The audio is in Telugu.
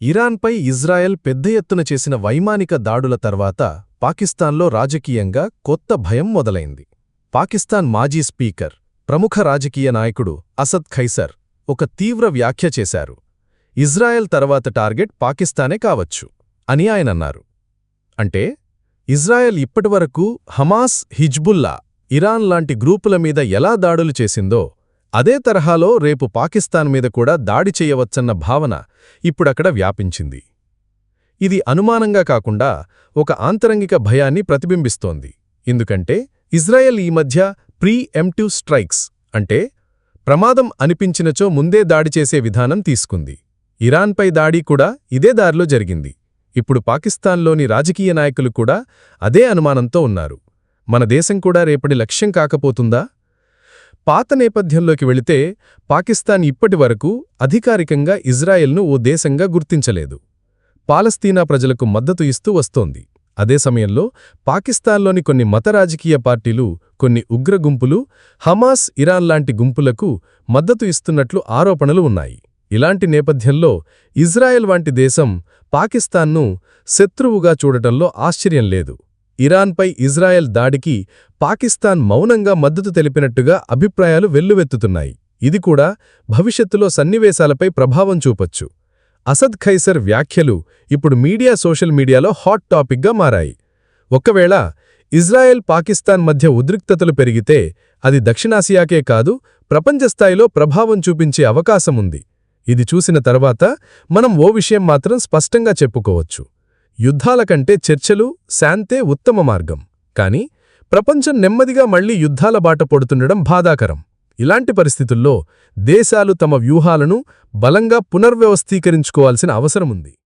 ఇరాన్పై ఇజ్రాయెల్ పెద్ద ఎత్తున చేసిన వైమానిక దాడుల తర్వాత పాకిస్తాన్లో రాజకీయంగా కొత్త భయం మొదలైంది. పాకిస్తాన్ మాజీ స్పీకర్ ప్రముఖ రాజకీయ నాయకుడు అసద్ ఖైసర్ ఒక తీవ్ర వ్యాఖ్య చేశారు. ఇజ్రాయెల్ తర్వాత టార్గెట్ పాకిస్తానే కావచ్చు అని ఆయనన్నారు అంటే ఇజ్రాయెల్ ఇప్పటివరకు హమాస్ హిజ్బుల్లా ఇరాన్ లాంటి గ్రూపుల మీద ఎలా దాడులు చేసిందో అదే తరహాలో రేపు పాకిస్తాన్ మీద కూడా దాడి చేయవచ్చన్న భావన ఇప్పుడక్కడ వ్యాపించింది. ఇది అనుమానంగా కాకుండా ఒక ఆంతరంగిక భయాన్ని ప్రతిబింబిస్తోంది. ఎందుకంటే ఇజ్రాయెల్ ఈ మధ్య ప్రీ ఎంటివ్ స్ట్రైక్స్ అంటే ప్రమాదం అనిపించినచో ముందే దాడి చేసే విధానం తీసుకుంది. ఇరాన్పై దాడి కూడా ఇదే దారిలో జరిగింది. ఇప్పుడు పాకిస్తాన్లోని రాజకీయ నాయకులు కూడా అదే అనుమానంతో ఉన్నారు. మన దేశం కూడా రేపటి లక్ష్యం కాకపోతుందా? పాత నేపథ్యంలోకి వెళితే పాకిస్తాన్ ఇప్పటివరకు అధికారికంగా ఇజ్రాయెల్ను ఓ దేశంగా గుర్తించలేదు. పాలస్తీనా ప్రజలకు మద్దతు ఇస్తూ వస్తోంది. అదే సమయంలో పాకిస్తాన్లోని కొన్ని మత రాజకీయ పార్టీలు కొన్ని ఉగ్ర గుంపులు హమాస్ ఇరాన్ లాంటి గుంపులకు మద్దతు ఇస్తున్నట్లు ఆరోపణలు ఉన్నాయి. ఇలాంటి నేపథ్యంలో ఇజ్రాయెల్ వంటి దేశం పాకిస్తాన్ను శత్రువుగా చూడటంలో ఆశ్చర్యం లేదు. ఇరాన్పై ఇజ్రాయెల్ దాడికి పాకిస్తాన్ మౌనంగా మద్దతు తెలిపినట్టుగా అభిప్రాయాలు వెల్లువెత్తుతున్నాయి. ఇది కూడా భవిష్యత్తులో సన్నివేశాలపై ప్రభావం చూపొచ్చు. అసద్ ఖైసర్ వ్యాఖ్యలు ఇప్పుడు మీడియా సోషల్ మీడియాలో హాట్ టాపిక్గా మారాయి. ఒకవేళ ఇజ్రాయెల్ పాకిస్తాన్ మధ్య ఉద్రిక్తతలు పెరిగితే అది దక్షిణాసియాకే కాదు ప్రపంచస్థాయిలో ప్రభావం చూపించే అవకాశముంది. ఇది చూసిన తర్వాత మనం ఓ విషయం మాత్రం స్పష్టంగా చెప్పుకోవచ్చు. యుద్ధాల కంటే చర్చలు శాంతే ఉత్తమ మార్గం. కాని ప్రపంచం నెమ్మదిగా మళ్ళీ యుద్ధాల బాట పొడుతుండడం బాధాకరం. ఇలాంటి పరిస్థితుల్లో దేశాలు తమ వ్యూహాలను బలంగా పునర్వ్యవస్థీకరించుకోవాల్సిన అవసరముంది.